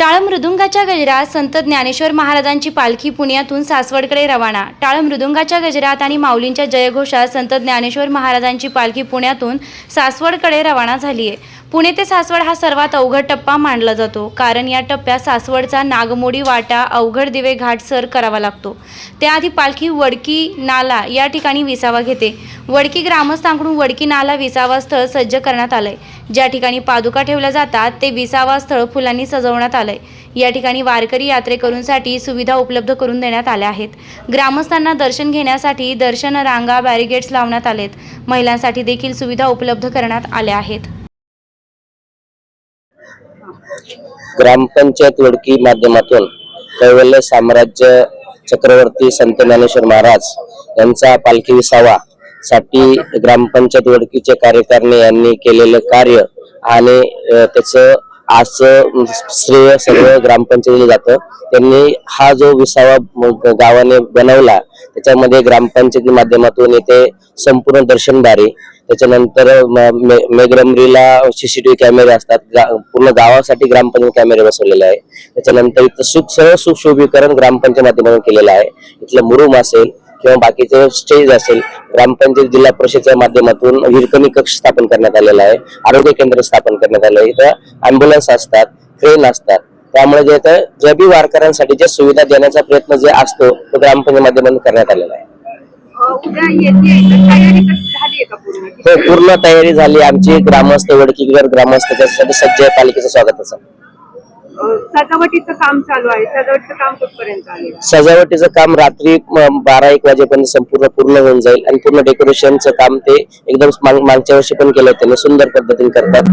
मृदुंगाच्या गजरात संत ज्ञानेश्वर महाराजांची पालखी पुण्यातून सासवडकडे रवाना. टाळ मृदुंगाच्या गजरात आणि माऊलींच्या जयघोषात संत ज्ञानेश्वर महाराजांची पालखी पुण्यातून सासवडकडे रवाना झाली आहे पुणे ते सासवड हा सर्वात अवघड टप्पा मानला जातो कारण या टप्प्यात सासवडचा नागमोडी वाटा अवघड दिवे घाट सर करावा लागतो. त्याआधी पालखी वडकी नाला या ठिकाणी विसावा घेते. वडकी ग्रामस्थांकडून वडकी नाला विसावा स्थळ सज्ज करण्यात आलंय. ज्या ठिकाणी पादुका ठेवल्या जातात ते विसावा स्थळ फुलांनी सजवण्यात आलंय. या ठिकाणी वारकरी यात्रेकरूंसाठी सुविधा उपलब्ध करून देण्यात आल्या आहेत. ग्रामस्थांना दर्शन घेण्यासाठी दर्शन रांगा बॅरिगेट्स लावण्यात आलेत. महिलांसाठी देखील सुविधा उपलब्ध करण्यात आल्या आहेत. ग्रामपंचायत वडकी माध्यमातून कैवल्य साम्राज्य चक्रवर्ती संत ज्ञानेश्वर महाराज यांचा पालखी विसावा साठी ग्रामपंचायत वडकीचे कार्यकारिणी यांनी केलेलं कार्य आणि त्याचं आज श्रेय सगळं ग्रामपंचायतीला जातं. त्यांनी हा जो विसावा गावाने बनवला त्याच्यामध्ये ग्रामपंचायती माध्यमातून इथे संपूर्ण दर्शनदारी त्याच्यानंतर म- मे- मेघरमरीला सीसीटीव्ही कॅमेरे असतात गा- पूर्ण गावासाठी ग्रामपंचायत कॅमेरे बसवलेले आहे. त्याच्यानंतर इथं सुख सर्व सुशोभीकरण ग्रामपंचायत माध्यमातून केलेलं आहे. इथलं मुरुम असेल किंवा बाकीचे स्टेज असेल ग्रामपंचायत जिल्हा परिषदेच्या माध्यमातून हिरकणी कक्ष स्थापन करण्यात आलेला आहे आरोग्य केंद्र स्थापन करण्यात आलं आहे. इथं अँब्युलन्स असतात ट्रेन असतात. त्यामुळे जे इथं ज्या बी वारकऱ्यांसाठी ज्या सुविधा देण्याचा प्रयत्न जे असतो तो ग्रामपंचायत माध्यमातून करण्यात आलेला आहे. तर आहे हो पूर्ण तयारी झाली. आमची ग्रामस्थ वडकीकर ग्रामस्थ त्याच्यासाठी सज्ज आहे. पालिकेचं स्वागताचं अ, सजावटीचं काम चालू आहे. सजावटीचं काम कुठपर्यंत सजावटीचं काम रात्री म, बारा एक वाजेपर्यंत संपूर्ण पूर्ण होऊन जाईल आणि पूर्ण डेकोरेशनचं काम ते एकदम माग- मागच्या वर्षी पण केलं त्यांनी सुंदर पद्धतीने करतात.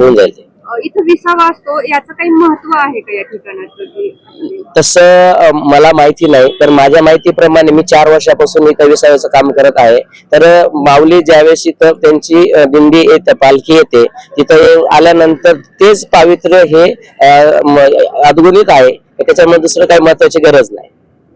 होऊन जाईल ते. इथं विसावा असतो याचं काही महत्त्व आहे का या ठिकाणाचं? तसं मला माहिती नाही तर माझ्या माहितीप्रमाणे मी चार वर्षापासून इथं विसाव्याचं काम करत आहे. तर माऊली ज्यावेळेस इथं त्यांची दिंडी येते पालखी येते तिथं आल्यानंतर तेच पावित्र्य हे अद्गुणित आहे. त्याच्यामुळे दुसरं काही महत्वाची गरज नाही.